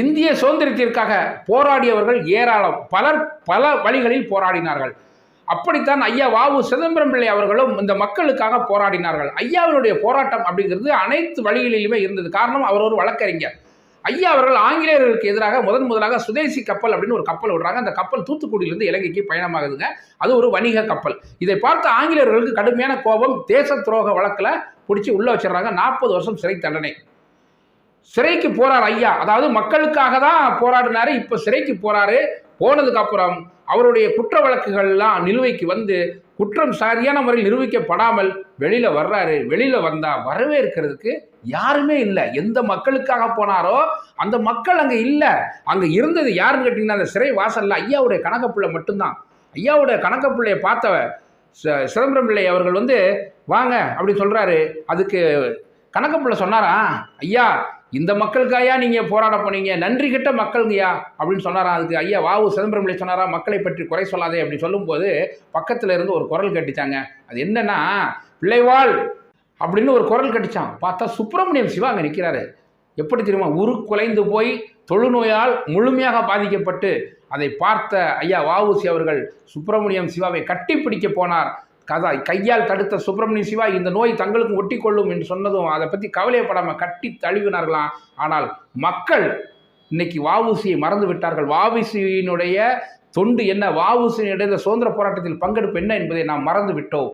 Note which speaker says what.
Speaker 1: இந்திய சுதந்திரத்திற்காக போராடியவர்கள் ஏராளம். பலர் பல வழிகளில் போராடினார்கள். அப்படித்தான் ஐயா வாவு சிதம்பரம் பிள்ளை அவர்களும் இந்த மக்களுக்காக போராடினார்கள். ஐயாவினுடைய போராட்டம் அப்படிங்கிறது அனைத்து வழிகளிலுமே இருந்தது. காரணம் அவர் ஒரு வழக்கறிஞர். ஐயா அவர்கள் ஆங்கிலேயர்களுக்கு எதிராக முதன் முதலாக சுதேசி கப்பல் அப்படின்னு ஒரு கப்பல் விடுறாங்க. அந்த கப்பல் தூத்துக்குடியிலிருந்து இலங்கைக்கு பயணமாகுதுங்க. அது ஒரு வணிக கப்பல். இதை பார்த்த ஆங்கிலேயர்களுக்கு கடுமையான கோபம் தேச துரோக வழக்கில் பிடிச்சி உள்ள வச்சிடுறாங்க. நாற்பது வருஷம் சிறை தண்டனை. சிறைக்கு போறார் ஐயா. அதாவது மக்களுக்காக தான் போராடினாரு இப்போ சிறைக்கு போறாரு. போனதுக்கு அப்புறம் அவருடைய குற்ற வழக்குகள்லாம் நிலுவைக்கு வந்து குற்றம் சரியான முறையில் நிரூபிக்கப்படாமல் வெளியில வர்றாரு. வெளியில வந்தா வரவேற்கிறதுக்கு யாருமே இல்லை. எந்த மக்களுக்காக போனாரோ அந்த மக்கள் அங்க இல்லை. அங்க இருந்தது யாருன்னு கேட்டீங்கன்னா அந்த சிறை வாசல்ல ஐயாவுடைய கணக்கப்பிள்ளை மட்டும்தான். ஐயாவுடைய கணக்கப்பிள்ளையை பார்த்தவ ச- சிதம்பரம் பிள்ளை அவர்கள் வந்து வாங்க அப்படி சொல்றாரு. அதுக்கு கணக்கப்பிள்ளை சொன்னாரா ஐயா இந்த மக்களுக்காயா நீங்கள் போராட போனீங்க? நன்றி கிட்ட மக்களுங்கய்யா அப்படின்னு சொன்னாராம் அதுக்கு ஐயா வாவு சிதம்பரம் பிள்ளை சொன்னாரா? மக்களை பற்றி குறை சொல்லாதே அப்படின்னு சொல்லும்போது பக்கத்தில் இருந்து ஒரு குரல் கட்டிச்சாங்க. அது என்னன்னா பிள்ளைவாள் அப்படின்னு ஒரு குரல் கட்டிச்சான் பார்த்தா சுப்பிரமணியம் சிவா அங்கே நிற்கிறாரு எப்படி தெரியுமா? உரு குலைந்து போய் தொழுநோயால் முழுமையாக பாதிக்கப்பட்டு அதை பார்த்த ஐயா வாவுசி அவர்கள் சுப்பிரமணியம் சிவாவை கட்டி பிடிக்க போனார். கதா கையால் தடுத்த சுப்பிரமணிய சிவா இந்த நோய் தங்களுக்கும் ஒட்டி கொள்ளும் என்று சொன்னதும் அதை பற்றி கவலையப்படாமல் கட்டி தழுவினார்களாம் ஆனால் மக்கள் இன்னைக்கு வாவுசியை மறந்து விட்டார்கள். வாவுசியினுடைய தொண்டு என்ன? வாவுசியினுடைய இந்த சுதந்திர போராட்டத்தில் பங்கெடுப்பு என்ன என்பதை நாம் மறந்து விட்டோம்.